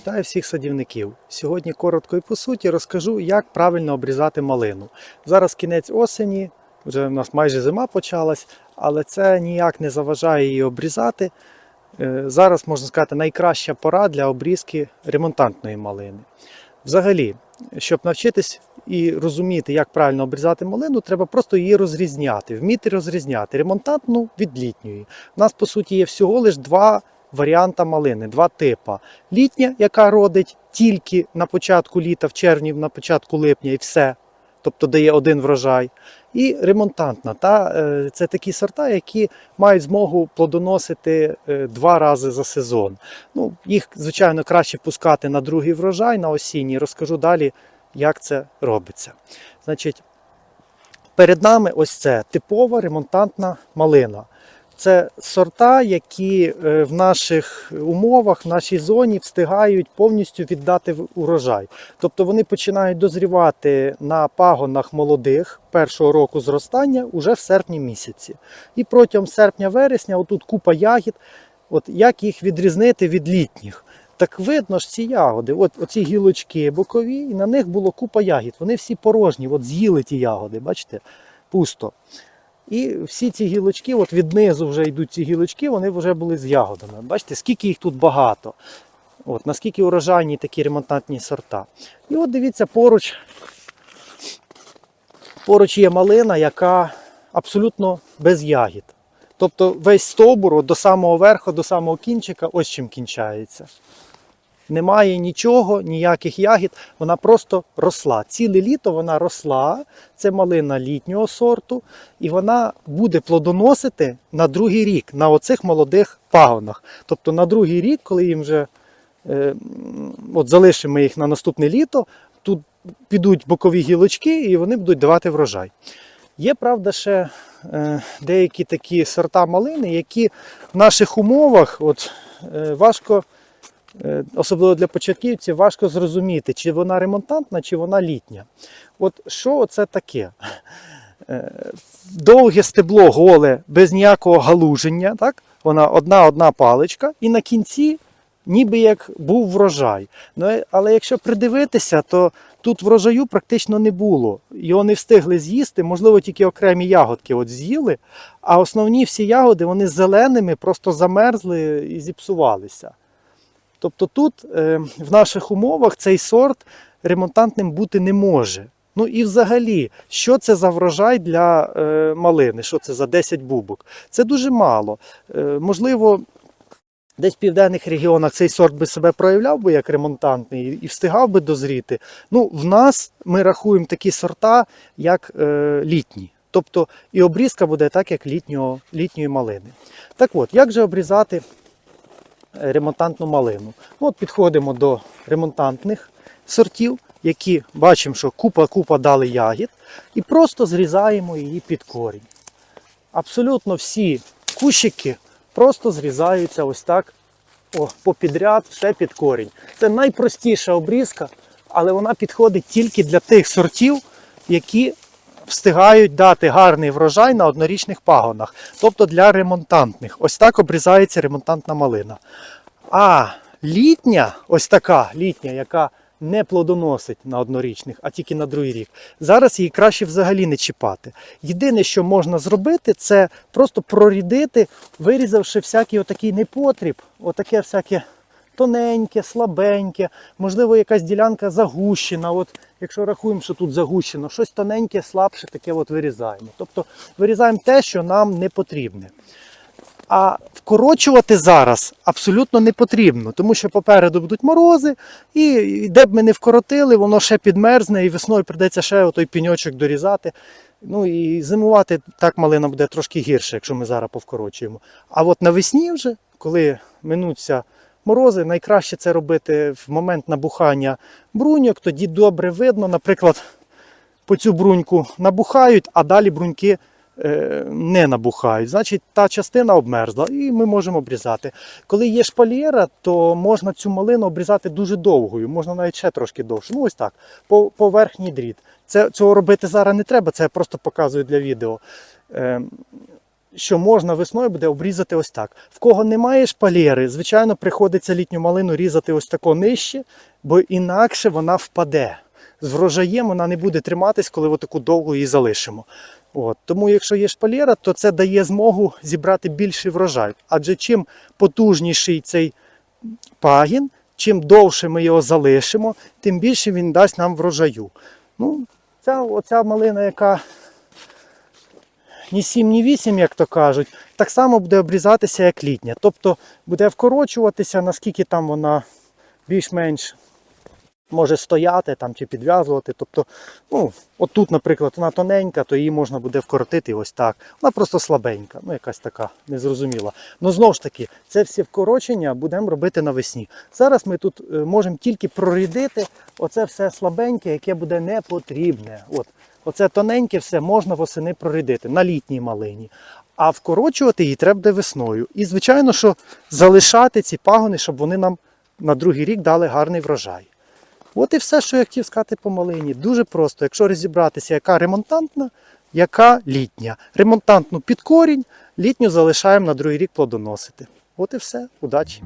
Вітаю всіх садівників. Сьогодні коротко і по суті розкажу, як правильно обрізати малину. Зараз кінець осені, вже в нас майже зима почалась, але це ніяк не заважає її обрізати. Е, Зараз можна сказати найкраща пора для обрізки ремонтантної малини. Взагалі, щоб навчитись і розуміти, як правильно обрізати малину, треба просто її розрізняти, вміти розрізняти ремонтантну від літньої. У нас по суті є всього лиш два варіанта малини, два типа. Літня, яка родить тільки на початку літа, в червні, на початку липня і все. Тобто дає один врожай. І ремонтантна. Та, е, це такі сорта, які мають змогу плодоносити е, два рази за сезон. Ну, їх, звичайно, краще пускати на другий врожай, на осінній. Розкажу далі, як це робиться. Значить, перед нами ось це типова ремонтантна малина. Це сорта, які е, в наших умовах, в нашій зоні встигають повністю віддати урожай. Тобто вони починають дозрівати на пагонах молодих першого року зростання уже в серпні місяці. І протягом серпня-вересня, отут купа ягід. От як їх відрізнити від літніх? Так видно ж ці ягоди, от оці гілочки бокові, і на них було купа ягід. Вони всі порожні, от з'їли ті ягоди, бачите, пусто. І всі ці гілочки, от від низу вже йдуть ці гілочки, вони вже були з ягодами. Бачите, скільки їх тут багато. От, наскільки урожайні такі ремонтантні сорта. І от дивіться, поруч, поруч є малина, яка абсолютно без ягід. Тобто весь стовбур до самого верху, до самого кінчика, ось чим кінчається. Немає нічого, ніяких ягід, вона просто росла. Ціле літо вона росла, це малина літнього сорту, і вона буде плодоносити на другий рік, на оцих молодих пагонах. Тобто на другий рік, коли їм вже е, от залишимо їх на наступне літо, тут підуть бокові гілочки і вони будуть давати врожай. Є, правда, ще е, деякі такі сорта малини, які в наших умовах от, е, важко, особливо для початківців, важко зрозуміти, чи вона ремонтантна, чи вона літня. От що це таке? Е, Довге стебло голе, без ніякого галуження, так? вона одна-одна паличка, і на кінці ніби як був врожай. Ну, е, але якщо придивитися, то тут врожаю практично не було. Його не встигли з'їсти, можливо, тільки окремі ягодки от з'їли, а основні всі ягоди вони зеленими, просто замерзли і зіпсувалися. Тобто тут е, в наших умовах цей сорт ремонтантним бути не може. Ну і взагалі, що це за врожай для е, малини? Що це за 10 бубок? Це дуже мало. Е, можливо, десь в південних регіонах цей сорт би себе проявляв би як ремонтантний і встигав би дозріти. Ну, в нас ми рахуємо такі сорта, як літні. Тобто і обрізка буде так, як літнього, літньої малини. Так от, як же обрізати ремонтантну малину? Ну, от підходимо до ремонтантних сортів, які бачимо, що купа-купа дали ягід, і просто зрізаємо її під корінь. Абсолютно всі кущики просто зрізаються ось так о, попідряд, все під корінь. Це найпростіша обрізка, але вона підходить тільки для тих сортів, які встигають дати гарний врожай на однорічних пагонах, тобто для ремонтантних. Ось так обрізається ремонтантна малина. А літня, ось така літня, яка не плодоносить на однорічних, а тільки на другий рік. Зараз її краще взагалі не чіпати. Єдине, що можна зробити, це просто прорідити, вирізавши всякий отакий непотріб, отаке всяке тоненьке, слабеньке, можливо, якась ділянка загущена. От якщо рахуємо, що тут загущено, щось тоненьке, слабше, таке от вирізаємо. Тобто вирізаємо те, що нам не потрібне. А вкорочувати зараз абсолютно не потрібно, тому що попереду будуть морози, і де б ми не вкоротили, воно ще підмерзне, і весною прийдеться ще отой піньочок дорізати. Ну і зимувати так малина буде трошки гірше, якщо ми зараз повкорочуємо. А от навесні вже, коли минуться морози, найкраще це робити в момент набухання бруньок, тоді добре видно, наприклад, по цю бруньку набухають, а далі бруньки е, не набухають. Значить, та частина обмерзла і ми можемо обрізати. Коли є шпалєра, то можна цю малину обрізати дуже довгою, можна навіть ще трошки довше. Ну ось так, по, по дріт. Це, цього робити зараз не треба, це я просто показую для відео. Що можна весною буде обрізати ось так. В кого немає шпалери, звичайно, приходиться літню малину різати ось тако нижче, бо інакше вона впаде. З врожаєм вона не буде триматись, коли таку довго її залишимо. От. Тому, якщо є шпалера, то це дає змогу зібрати більший врожай. Адже чим потужніший цей пагін, чим довше ми його залишимо, тим більше він дасть нам врожаю. Ну, ця, оця малина, яка ні 7, ні 8, як то кажуть, так само буде обрізатися, як літня. Тобто буде вкорочуватися, наскільки там вона більш-менш може стояти там, чи підв'язувати. Тобто, ну, от тут, наприклад, вона тоненька, то її можна буде вкоротити ось так. Вона просто слабенька, ну якась така незрозуміла. Ну знову ж таки, це всі вкорочення будемо робити навесні. Зараз ми тут е, можемо тільки прорідити оце все слабеньке, яке буде не потрібне. От. Оце тоненьке все можна восени прорідити на літній малині. А вкорочувати її треба весною. І, звичайно, що залишати ці пагони, щоб вони нам на другий рік дали гарний врожай. От і все, що я хотів сказати по малині. Дуже просто, якщо розібратися, яка ремонтантна, яка літня. Ремонтантну під корінь, літню залишаємо на другий рік плодоносити. От і все. Удачі!